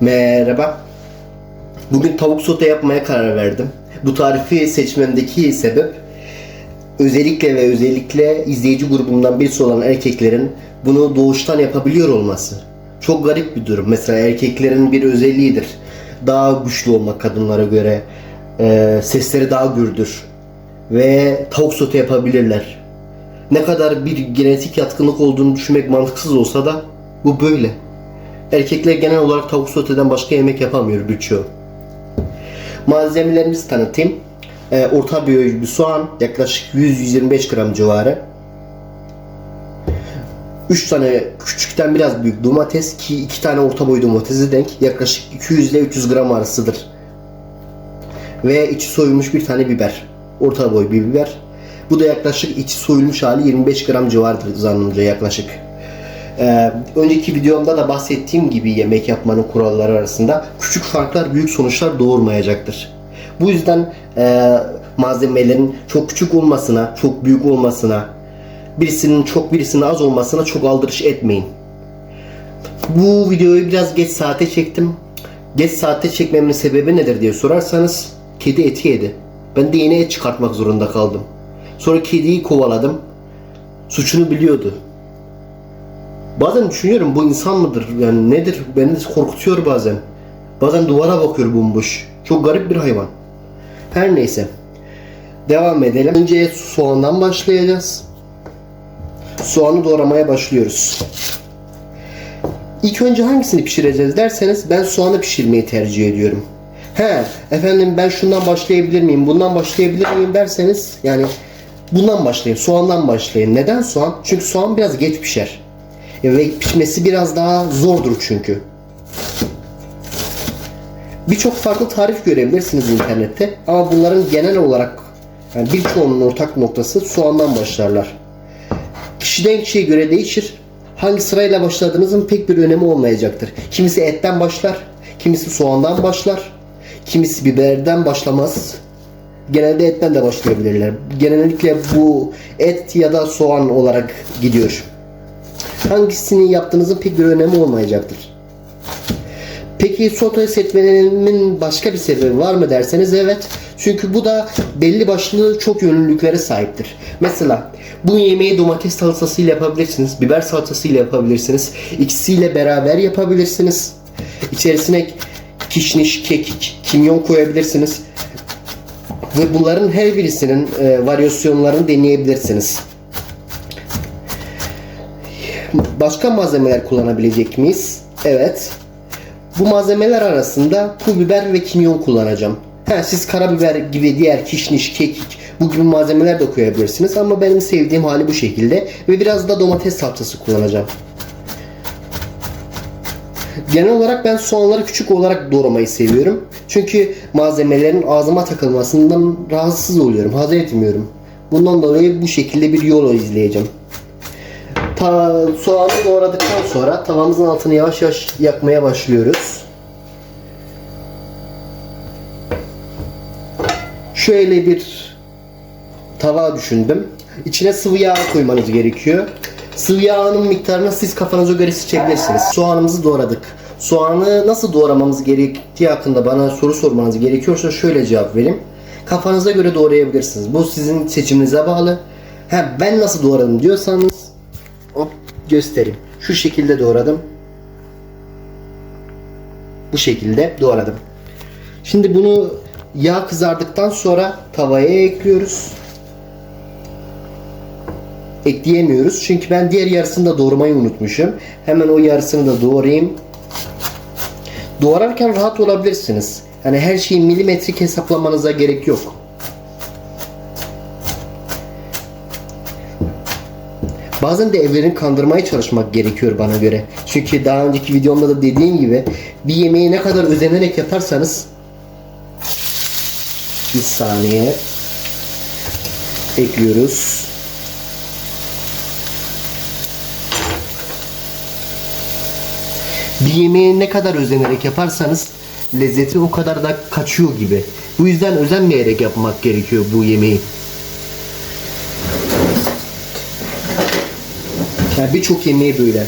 Merhaba. Bugün tavuk sote yapmaya karar verdim. Bu tarifi seçmemdeki sebep özellikle ve özellikle izleyici grubumdan birisi olan erkeklerin bunu doğuştan yapabiliyor olması. Çok garip bir durum. Mesela erkeklerin bir özelliğidir. Daha güçlü olmak kadınlara göre. Ee, sesleri daha gürdür. Ve tavuk sote yapabilirler. Ne kadar bir genetik yatkınlık olduğunu düşünmek mantıksız olsa da bu böyle. Erkekler genel olarak tavuk soteden başka yemek yapamıyor birçoğu. Malzemelerimizi tanıtayım. Ee, orta boy bir soğan, yaklaşık 100-125 gram civarı. 3 tane küçükten biraz büyük domates ki 2 tane orta boy domatesi denk yaklaşık 200 ile 300 gram arasıdır. Ve içi soyulmuş bir tane biber. Orta boy bir biber. Bu da yaklaşık içi soyulmuş hali 25 gram civarıdır zannımca yaklaşık. Ee, önceki videomda da bahsettiğim gibi yemek yapmanın kuralları arasında küçük farklar büyük sonuçlar doğurmayacaktır. Bu yüzden e, malzemelerin çok küçük olmasına, çok büyük olmasına, birisinin çok birisinin az olmasına çok aldırış etmeyin. Bu videoyu biraz geç saate çektim. Geç saatte çekmemin sebebi nedir diye sorarsanız kedi eti yedi. Ben de yeni et çıkartmak zorunda kaldım. Sonra kediyi kovaladım. Suçunu biliyordu. Bazen düşünüyorum bu insan mıdır? Yani nedir? Beni de korkutuyor bazen. Bazen duvara bakıyor bomboş. Çok garip bir hayvan. Her neyse. Devam edelim. Önce soğandan başlayacağız. Soğanı doğramaya başlıyoruz. İlk önce hangisini pişireceğiz derseniz ben soğanı pişirmeyi tercih ediyorum. He efendim ben şundan başlayabilir miyim, bundan başlayabilir miyim derseniz yani bundan başlayın, soğandan başlayın. Neden soğan? Çünkü soğan biraz geç pişer. Ve pişmesi biraz daha zordur çünkü. Birçok farklı tarif görebilirsiniz internette ama bunların genel olarak yani birçoğunun ortak noktası soğandan başlarlar. Kişiden kişiye göre değişir. Hangi sırayla başladığınızın pek bir önemi olmayacaktır. Kimisi etten başlar, kimisi soğandan başlar, kimisi biberden başlamaz. Genelde etten de başlayabilirler. Genellikle bu et ya da soğan olarak gidiyor. Hangisini yaptığınızın pek bir önemi olmayacaktır. Peki sote seçmenin başka bir sebebi var mı derseniz evet. Çünkü bu da belli başlı çok yönlülüklere sahiptir. Mesela bu yemeği domates salatasıyla yapabilirsiniz, biber salatasıyla yapabilirsiniz, ikisiyle beraber yapabilirsiniz. İçerisine kişniş, kekik, kimyon koyabilirsiniz. Ve bunların her birisinin e, varyasyonlarını deneyebilirsiniz. Başka malzemeler kullanabilecek miyiz? Evet. Bu malzemeler arasında pul biber ve kimyon kullanacağım. Ha, siz karabiber gibi diğer kişniş, kekik bu gibi malzemeler de koyabilirsiniz ama benim sevdiğim hali bu şekilde ve biraz da domates salçası kullanacağım. Genel olarak ben soğanları küçük olarak doğramayı seviyorum. Çünkü malzemelerin ağzıma takılmasından rahatsız oluyorum, haz etmiyorum. Bundan dolayı bu şekilde bir yol izleyeceğim. Ta, soğanı doğradıktan sonra tavamızın altını yavaş yavaş yakmaya başlıyoruz. Şöyle bir tava düşündüm. İçine sıvı yağ koymanız gerekiyor. Sıvı yağının miktarını siz kafanıza göre seçebilirsiniz. Soğanımızı doğradık. Soğanı nasıl doğramamız gerektiği hakkında bana soru sormanız gerekiyorsa şöyle cevap vereyim. Kafanıza göre doğrayabilirsiniz. Bu sizin seçiminize bağlı. Ha, ben nasıl doğradım diyorsanız göstereyim. Şu şekilde doğradım. Bu şekilde doğradım. Şimdi bunu yağ kızardıktan sonra tavaya ekliyoruz. Ekleyemiyoruz çünkü ben diğer yarısını da doğramayı unutmuşum. Hemen o yarısını da doğrayayım. Doğrarken rahat olabilirsiniz. Yani her şeyi milimetrik hesaplamanıza gerek yok. Bazen de evlerini kandırmaya çalışmak gerekiyor bana göre. Çünkü daha önceki videomda da dediğim gibi bir yemeği ne kadar özenerek yaparsanız bir saniye ekliyoruz. Bir yemeği ne kadar özenerek yaparsanız lezzeti o kadar da kaçıyor gibi. Bu yüzden özenmeyerek yapmak gerekiyor bu yemeği. Yani birçok yemeği böyle.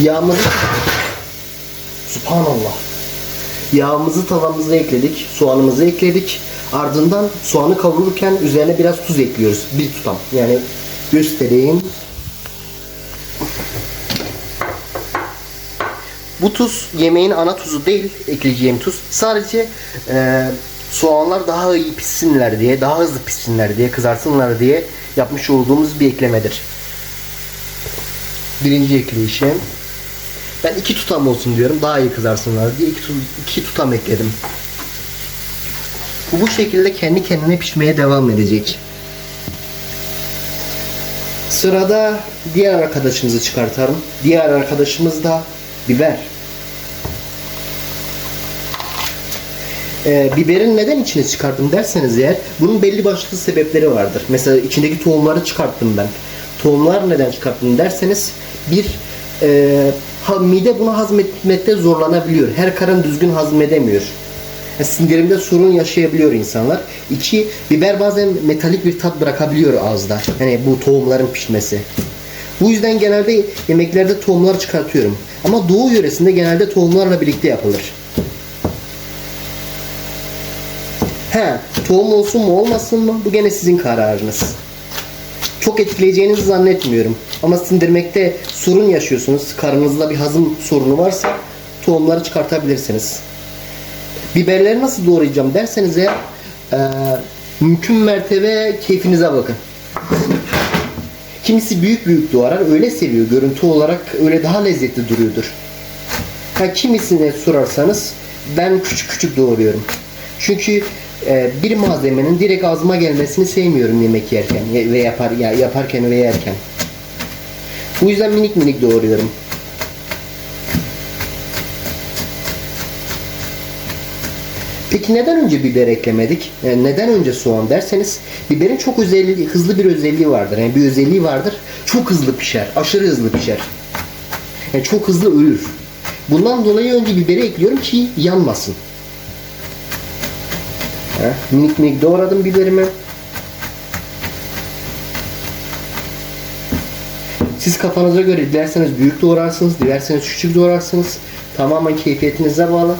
Yağımızı Subhanallah. Yağımızı tavamıza ekledik, soğanımızı ekledik. Ardından soğanı kavururken üzerine biraz tuz ekliyoruz. Bir tutam. Yani göstereyim. Bu tuz yemeğin ana tuzu değil, ekleyeceğim tuz. Sadece e, soğanlar daha iyi pişsinler diye, daha hızlı pişsinler diye, kızarsınlar diye yapmış olduğumuz bir eklemedir. Birinci ekleyişim. Ben iki tutam olsun diyorum. Daha iyi kızarsınlar diye iki, iki tutam ekledim. Bu bu şekilde kendi kendine pişmeye devam edecek. Sırada diğer arkadaşımızı çıkartalım. Diğer arkadaşımız da biber. Ee, biberin neden içine çıkarttım derseniz eğer bunun belli başlı sebepleri vardır. Mesela içindeki tohumları çıkarttım ben. Tohumlar neden çıkarttım derseniz bir e, ha, mide bunu hazmetmekte zorlanabiliyor. Her karın düzgün hazmedemiyor. Yani sindirimde sorun yaşayabiliyor insanlar. İki, biber bazen metalik bir tat bırakabiliyor ağızda. Yani bu tohumların pişmesi. Bu yüzden genelde yemeklerde tohumlar çıkartıyorum. Ama doğu yöresinde genelde tohumlarla birlikte yapılır. He, tohum olsun mu olmasın mı? Bu gene sizin kararınız. Çok etkileyeceğinizi zannetmiyorum. Ama sindirmekte sorun yaşıyorsunuz. Karnınızda bir hazım sorunu varsa tohumları çıkartabilirsiniz. Biberleri nasıl doğrayacağım derseniz eğer e, mümkün mertebe keyfinize bakın. Kimisi büyük büyük doğrar öyle seviyor görüntü olarak öyle daha lezzetli duruyordur. Ha, kimisine sorarsanız ben küçük küçük doğruyorum. Çünkü e, bir malzemenin direkt ağzıma gelmesini sevmiyorum yemek yerken ye- ve yapar ya yaparken ve yerken. Bu yüzden minik minik doğruyorum. Peki neden önce biber eklemedik? Yani neden önce soğan derseniz biberin çok özelliği, hızlı bir özelliği vardır. Yani bir özelliği vardır. Çok hızlı pişer. Aşırı hızlı pişer. Yani çok hızlı ölür. Bundan dolayı önce biberi ekliyorum ki yanmasın. Heh, minik minik doğradım biberimi. Siz kafanıza göre dilerseniz büyük doğrarsınız, dilerseniz küçük doğrarsınız. Tamamen keyfiyetinize bağlı.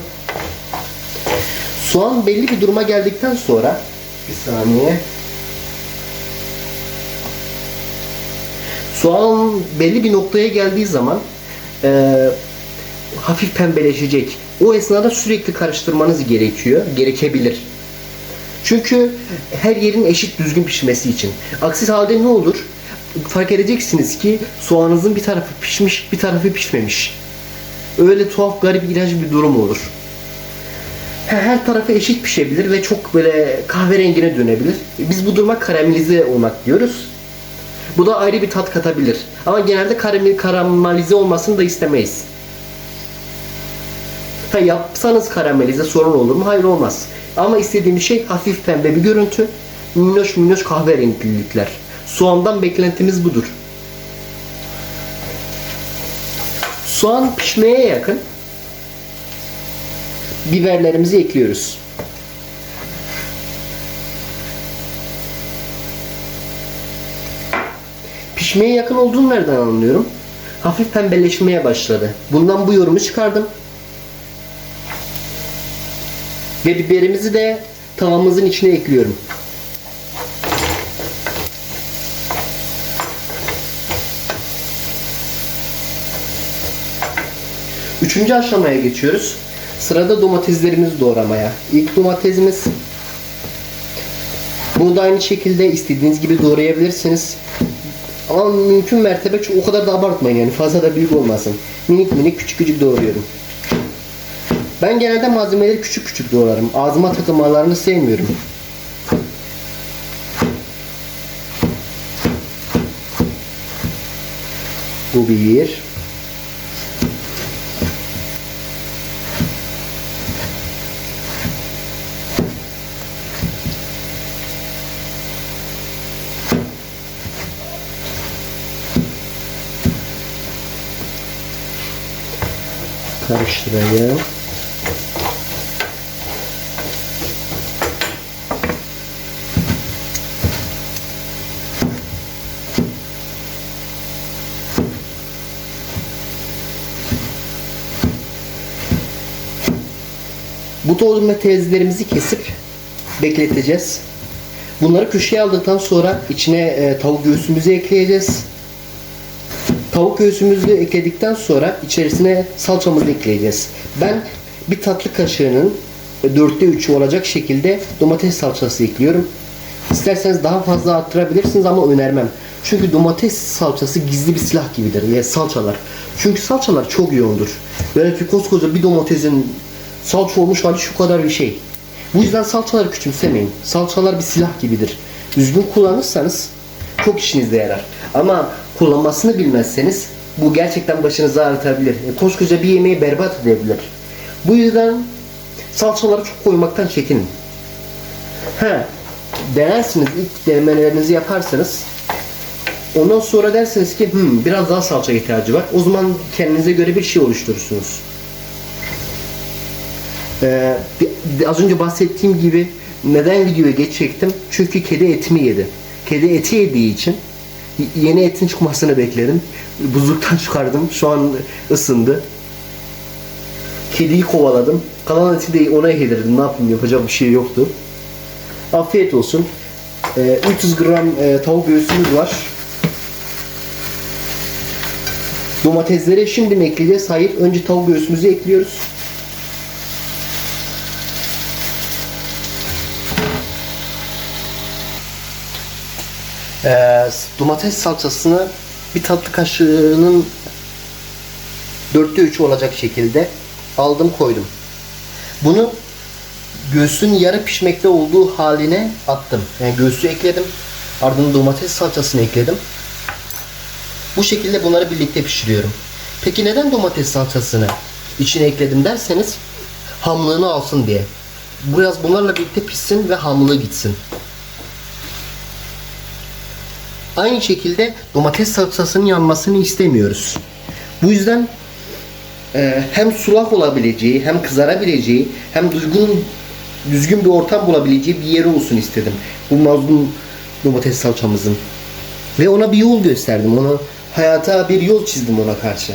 Soğan belli bir duruma geldikten sonra bir saniye. Soğan belli bir noktaya geldiği zaman eee, hafif pembeleşecek. O esnada sürekli karıştırmanız gerekiyor. Gerekebilir. Çünkü her yerin eşit düzgün pişmesi için. Aksi halde ne olur? Fark edeceksiniz ki soğanınızın bir tarafı pişmiş, bir tarafı pişmemiş. Öyle tuhaf, garip, iğrenç bir durum olur. Her, tarafı eşit pişebilir ve çok böyle kahverengine dönebilir. Biz bu duruma karamelize olmak diyoruz. Bu da ayrı bir tat katabilir. Ama genelde karamel, karamelize olmasını da istemeyiz. Ha, yapsanız karamelize sorun olur mu? Hayır olmaz. Ama istediğim şey hafif pembe bir görüntü. Minnoş minnoş kahverengilikler. Soğandan beklentimiz budur. Soğan pişmeye yakın. Biberlerimizi ekliyoruz. Pişmeye yakın olduğunu nereden anlıyorum? Hafif pembeleşmeye başladı. Bundan bu yorumu çıkardım. Ve biberimizi de tavamızın içine ekliyorum. Üçüncü aşamaya geçiyoruz. Sırada domateslerimizi doğramaya. İlk domatesimiz bunu da aynı şekilde istediğiniz gibi doğrayabilirsiniz. Ama mümkün mertebe çok, o kadar da abartmayın yani fazla da büyük olmasın. Minik minik küçük küçük doğruyorum. Ben genelde malzemeleri küçük küçük doğrarım. Ağzıma takılmalarını sevmiyorum. Bu bir. Karıştırayım. Bu domateslerimizi kesip bekleteceğiz. Bunları köşeye aldıktan sonra içine e, tavuk göğsümüzü ekleyeceğiz. Tavuk göğsümüzü ekledikten sonra içerisine salçamızı ekleyeceğiz. Ben bir tatlı kaşığının e, dörtte üçü olacak şekilde domates salçası ekliyorum. İsterseniz daha fazla arttırabilirsiniz ama önermem. Çünkü domates salçası gizli bir silah gibidir. Yani salçalar. Çünkü salçalar çok yoğundur. Belki koskoca bir domatesin salça olmuş hali şu kadar bir şey. Bu yüzden salçaları küçümsemeyin. Salçalar bir silah gibidir. Düzgün kullanırsanız çok işinize yarar. Ama kullanmasını bilmezseniz bu gerçekten başınızı ağrıtabilir. E, koskoca bir yemeği berbat edebilir. Bu yüzden salçaları çok koymaktan çekinin. He, denersiniz ilk denemelerinizi yaparsanız ondan sonra dersiniz ki "Hmm, biraz daha salça ihtiyacı var. O zaman kendinize göre bir şey oluşturursunuz. Ee, az önce bahsettiğim gibi neden videoya geç çektim? Çünkü kedi etimi yedi. Kedi eti yediği için yeni etin çıkmasını bekledim. Buzluktan çıkardım. Şu an ısındı. Kediyi kovaladım. Kalan eti de ona yedirdim. Ne yapayım yapacak bir şey yoktu. Afiyet olsun. Ee, 300 gram e, tavuk göğsümüz var. Domatesleri şimdi mi ekleyeceğiz? Hayır. Önce tavuk göğsümüzü ekliyoruz. Ee, domates salçasını bir tatlı kaşığının dörtte üçü olacak şekilde aldım koydum. Bunu göğsün yarı pişmekte olduğu haline attım. Yani göğsü ekledim. Ardından domates salçasını ekledim. Bu şekilde bunları birlikte pişiriyorum. Peki neden domates salçasını içine ekledim derseniz hamlığını alsın diye. Biraz bunlarla birlikte pişsin ve hamlığı gitsin. Aynı şekilde domates salçasının yanmasını istemiyoruz. Bu yüzden e, hem sulak olabileceği, hem kızarabileceği, hem düzgün düzgün bir ortam bulabileceği bir yeri olsun istedim. Bu mazlum domates salçamızın. Ve ona bir yol gösterdim. Ona hayata bir yol çizdim ona karşı.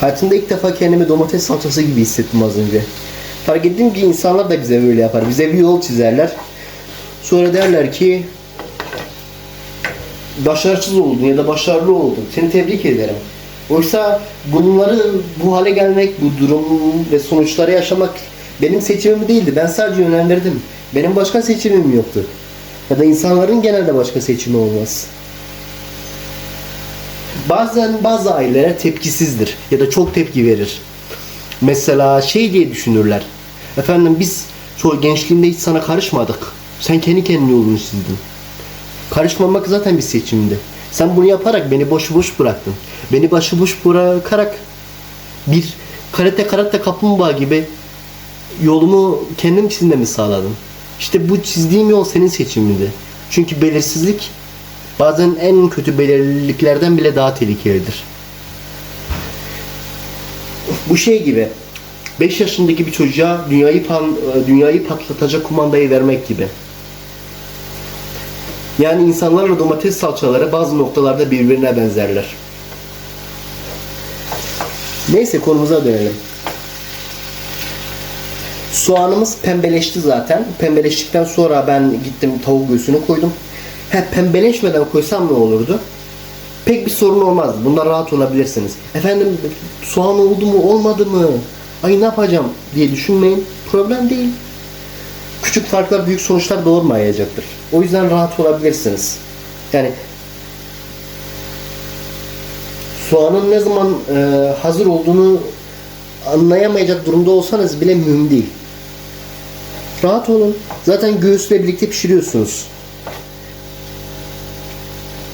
Hayatımda ilk defa kendimi domates salçası gibi hissettim az önce. Fark ettim ki insanlar da bize böyle yapar. Bize bir yol çizerler. Sonra derler ki başarısız oldun ya da başarılı oldun. Seni tebrik ederim. Oysa bunları bu hale gelmek, bu durum ve sonuçları yaşamak benim seçimim değildi. Ben sadece yönlendirdim. Benim başka seçimim yoktu. Ya da insanların genelde başka seçimi olmaz. Bazen bazı aileler tepkisizdir ya da çok tepki verir. Mesela şey diye düşünürler. Efendim biz çoğu gençliğinde hiç sana karışmadık. Sen kendi kendine yolunu çizdin. Karışmamak zaten bir seçimdi. Sen bunu yaparak beni boşu-boş bıraktın. Beni başıboş bırakarak bir karate karate kaplumbağa gibi yolumu kendim çizmemi sağladın. İşte bu çizdiğim yol senin seçimindi. Çünkü belirsizlik bazen en kötü belirliliklerden bile daha tehlikelidir. Bu şey gibi 5 yaşındaki bir çocuğa dünyayı pan, dünyayı patlatacak kumandayı vermek gibi. Yani insanlarla domates salçaları bazı noktalarda birbirine benzerler. Neyse konumuza dönelim. Soğanımız pembeleşti zaten. Pembeleştikten sonra ben gittim tavuk göğsünü koydum. He pembeleşmeden koysam ne olurdu? Pek bir sorun olmaz. Bundan rahat olabilirsiniz. Efendim soğan oldu mu olmadı mı? Ay ne yapacağım diye düşünmeyin. Problem değil. Küçük farklar büyük sonuçlar doğurmayacaktır. O yüzden rahat olabilirsiniz. Yani soğanın ne zaman e, hazır olduğunu anlayamayacak durumda olsanız bile mühim değil. Rahat olun. Zaten göğüsle birlikte pişiriyorsunuz.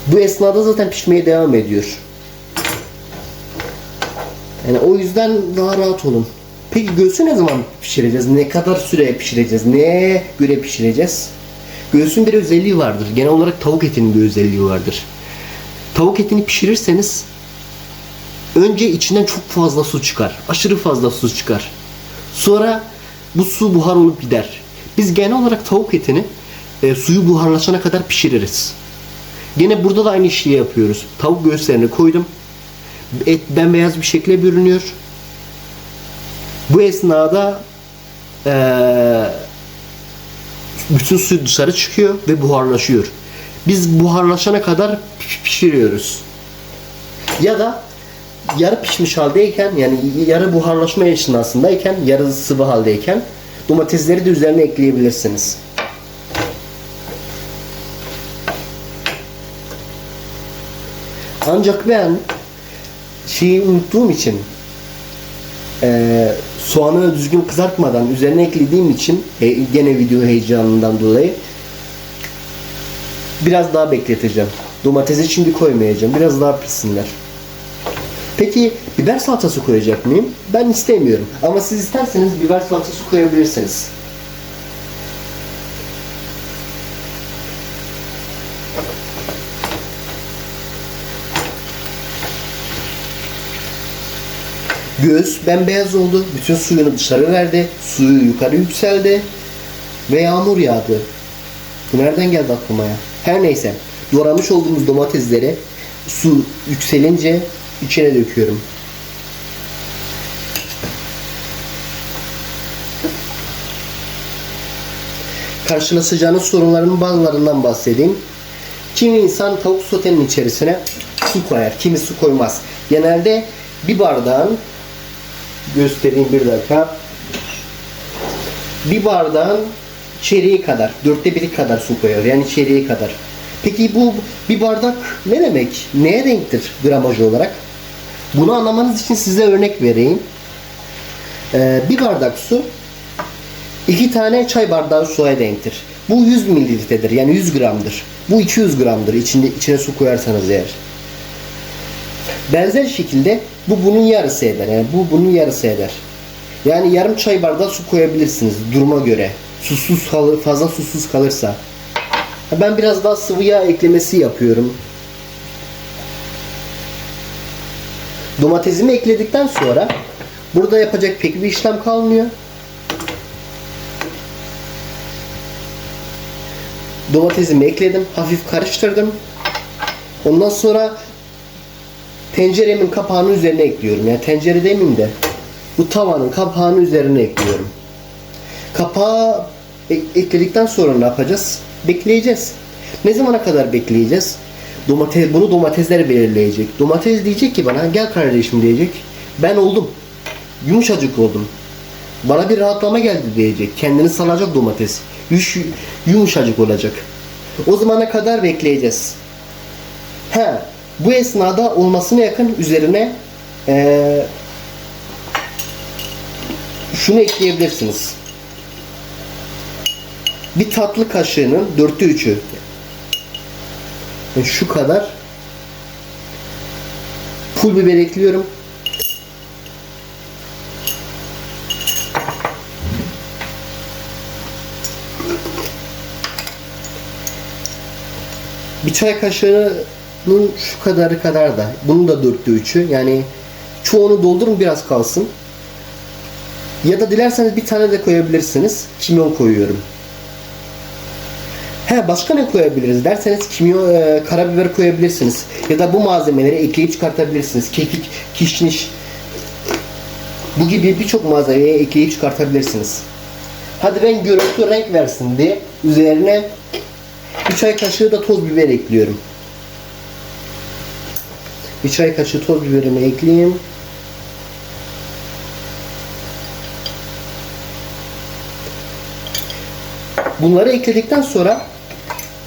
Bu esnada zaten pişmeye devam ediyor. Yani o yüzden daha rahat olun. Peki göğsü ne zaman pişireceğiz? Ne kadar süre pişireceğiz? Neye göre pişireceğiz? Göğsün bir özelliği vardır. Genel olarak tavuk etinin bir özelliği vardır. Tavuk etini pişirirseniz önce içinden çok fazla su çıkar. Aşırı fazla su çıkar. Sonra bu su buhar olup gider. Biz genel olarak tavuk etini e, suyu buharlaşana kadar pişiririz. Yine burada da aynı şeyi yapıyoruz. Tavuk göğüslerini koydum. Et bembeyaz bir şekilde bürünüyor. Bu esnada eee, bütün su dışarı çıkıyor ve buharlaşıyor. Biz buharlaşana kadar piş- pişiriyoruz. Ya da yarı pişmiş haldeyken yani yarı buharlaşma esnasındayken yarı sıvı haldeyken domatesleri de üzerine ekleyebilirsiniz. Ancak ben şeyi unuttuğum için eee soğanı düzgün kızartmadan üzerine eklediğim için he- gene video heyecanından dolayı biraz daha bekleteceğim. Domatesi şimdi koymayacağım. Biraz daha pişsinler. Peki biber salçası koyacak mıyım? Ben istemiyorum. Ama siz isterseniz biber salçası koyabilirsiniz. Göğüs bembeyaz oldu. Bütün suyunu dışarı verdi. Suyu yukarı yükseldi. Ve yağmur yağdı. Bu nereden geldi aklıma ya? Her neyse. Doğramış olduğumuz domatesleri su yükselince içine döküyorum. Karşılaşacağınız sorunların bazılarından bahsedeyim. Kimi insan tavuk sotenin içerisine su koyar, kimi su koymaz. Genelde bir bardağın göstereyim bir dakika. Bir bardağın çeyreği kadar, dörtte biri kadar su koyar. Yani çeyreği kadar. Peki bu bir bardak ne demek? Neye denktir gramaj olarak? Bunu anlamanız için size örnek vereyim. Ee, bir bardak su iki tane çay bardağı suya denktir. Bu 100 mililitredir. Yani 100 gramdır. Bu 200 gramdır. İçinde, içine su koyarsanız eğer. Benzer şekilde bu bunun yarısı eder. Yani bu bunun yarısı eder. Yani yarım çay bardağı su koyabilirsiniz duruma göre. Susuz kalır, fazla susuz kalırsa. Ben biraz daha sıvı yağ eklemesi yapıyorum. Domatesimi ekledikten sonra burada yapacak pek bir işlem kalmıyor. Domatesimi ekledim, hafif karıştırdım. Ondan sonra tenceremin kapağının üzerine ekliyorum. Yani tencere demeyeyim de bu tavanın kapağının üzerine ekliyorum. Kapağı e- ekledikten sonra ne yapacağız? Bekleyeceğiz. Ne zamana kadar bekleyeceğiz? Domates, bunu domatesler belirleyecek. Domates diyecek ki bana gel kardeşim diyecek. Ben oldum. Yumuşacık oldum. Bana bir rahatlama geldi diyecek. Kendini salacak domates. Yuş, yumuşacık olacak. O zamana kadar bekleyeceğiz. He, bu esnada olmasına yakın üzerine eee, şunu ekleyebilirsiniz. Bir tatlı kaşığının dörtte üçü. Şu kadar pul biber ekliyorum. Bir çay kaşığının şu kadarı kadar da. Bunun da dörtte üçü. Yani çoğunu doldurun biraz kalsın. Ya da dilerseniz bir tane de koyabilirsiniz. Kimyon koyuyorum. He başka ne koyabiliriz derseniz kimyon, e, karabiber koyabilirsiniz. Ya da bu malzemeleri ekleyip çıkartabilirsiniz. Kekik, kişniş. Bu gibi birçok malzemeyi ekleyip çıkartabilirsiniz. Hadi ben görüntü renk versin diye üzerine bir çay kaşığı da toz biber ekliyorum. Bir çay kaşığı toz biberimi ekleyeyim. Bunları ekledikten sonra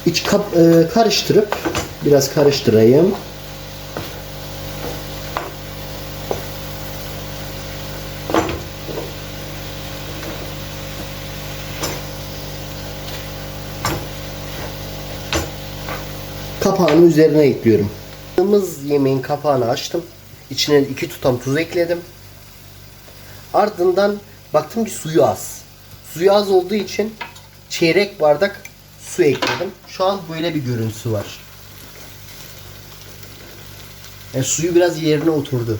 iç kap, e, karıştırıp biraz karıştırayım. Kapağını üzerine ekliyorum. Yaptığımız yemeğin kapağını açtım. İçine iki tutam tuz ekledim. Ardından baktım ki suyu az. Suyu az olduğu için çeyrek bardak su ekledim. Şu an böyle bir görüntüsü var. Yani suyu biraz yerine oturdu.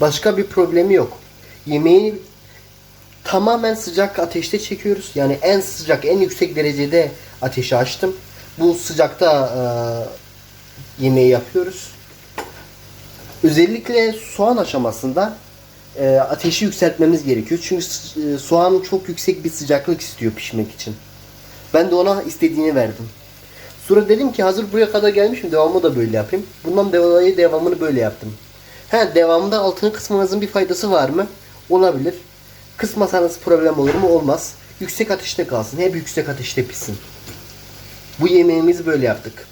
Başka bir problemi yok. Yemeği tamamen sıcak ateşte çekiyoruz. Yani en sıcak, en yüksek derecede ateşi açtım. Bu sıcakta e, yemeği yapıyoruz. Özellikle soğan aşamasında e, ateşi yükseltmemiz gerekiyor. Çünkü e, soğan çok yüksek bir sıcaklık istiyor pişmek için. Ben de ona istediğini verdim. Sonra dedim ki hazır buraya kadar gelmişim devamı da böyle yapayım. Bundan dolayı devamını böyle yaptım. Ha devamında altını kısmanızın bir faydası var mı? Olabilir. Kısmasanız problem olur mu? Olmaz. Yüksek ateşte kalsın. Hep yüksek ateşte pişsin. Bu yemeğimizi böyle yaptık.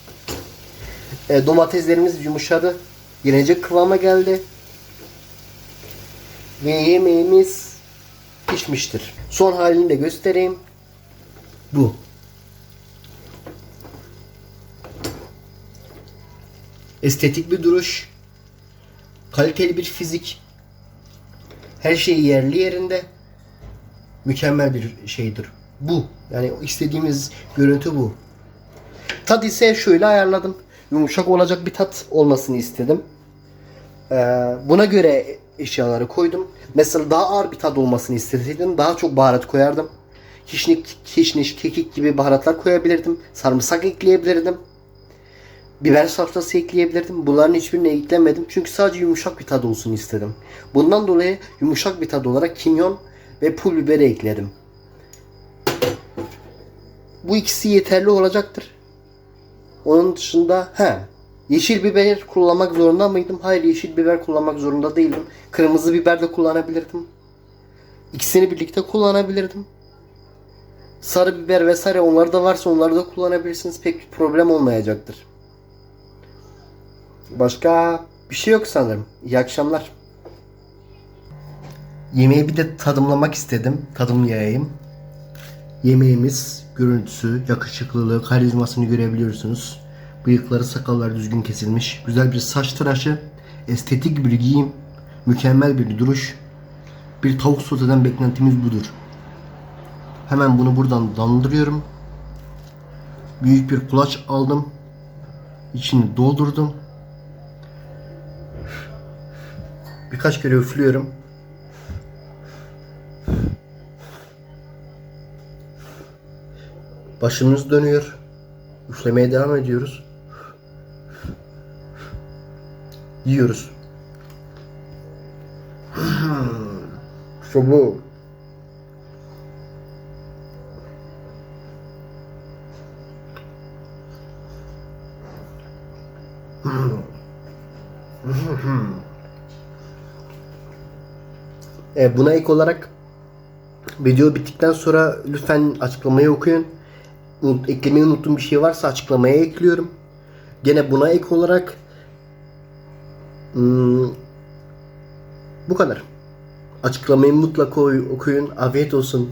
E, domateslerimiz yumuşadı. Yenecek kıvama geldi. Ve yemeğimiz pişmiştir. Son halini de göstereyim. Bu. Estetik bir duruş. Kaliteli bir fizik. Her şey yerli yerinde. Mükemmel bir şeydir. Bu. Yani istediğimiz görüntü bu. Tat ise şöyle ayarladım. Yumuşak olacak bir tat olmasını istedim. Ee, buna göre eşyaları koydum. Mesela daha ağır bir tat olmasını isteseydim daha çok baharat koyardım. Kişnik, kişniş, kekik gibi baharatlar koyabilirdim. Sarımsak ekleyebilirdim. Biber salçası ekleyebilirdim. Bunların hiçbirini eklemedim. Çünkü sadece yumuşak bir tad olsun istedim. Bundan dolayı yumuşak bir tad olarak kimyon ve pul biberi ekledim. Bu ikisi yeterli olacaktır. Onun dışında he, yeşil biber kullanmak zorunda mıydım? Hayır yeşil biber kullanmak zorunda değildim. Kırmızı biber de kullanabilirdim. İkisini birlikte kullanabilirdim. Sarı biber vesaire onları da varsa onları da kullanabilirsiniz. Pek bir problem olmayacaktır. Başka bir şey yok sanırım. İyi akşamlar. Yemeği bir de tadımlamak istedim. Tadımlayayım. Yemeğimiz görüntüsü, yakışıklılığı, karizmasını görebiliyorsunuz. Bıyıkları, sakalları düzgün kesilmiş. Güzel bir saç tıraşı, estetik bir giyim, mükemmel bir duruş. Bir tavuk soteden beklentimiz budur. Hemen bunu buradan dandırıyorum. Büyük bir kulaç aldım. İçini doldurdum. Birkaç kere üflüyorum. Başımız dönüyor. Üflemeye devam ediyoruz. Yiyoruz. İşte bu. E, buna ek olarak video bittikten sonra lütfen açıklamayı okuyun. Unut, eklemeyi unuttuğum bir şey varsa açıklamaya ekliyorum. Gene buna ek olarak hmm, bu kadar. Açıklamayı mutlaka okuyun. Afiyet olsun.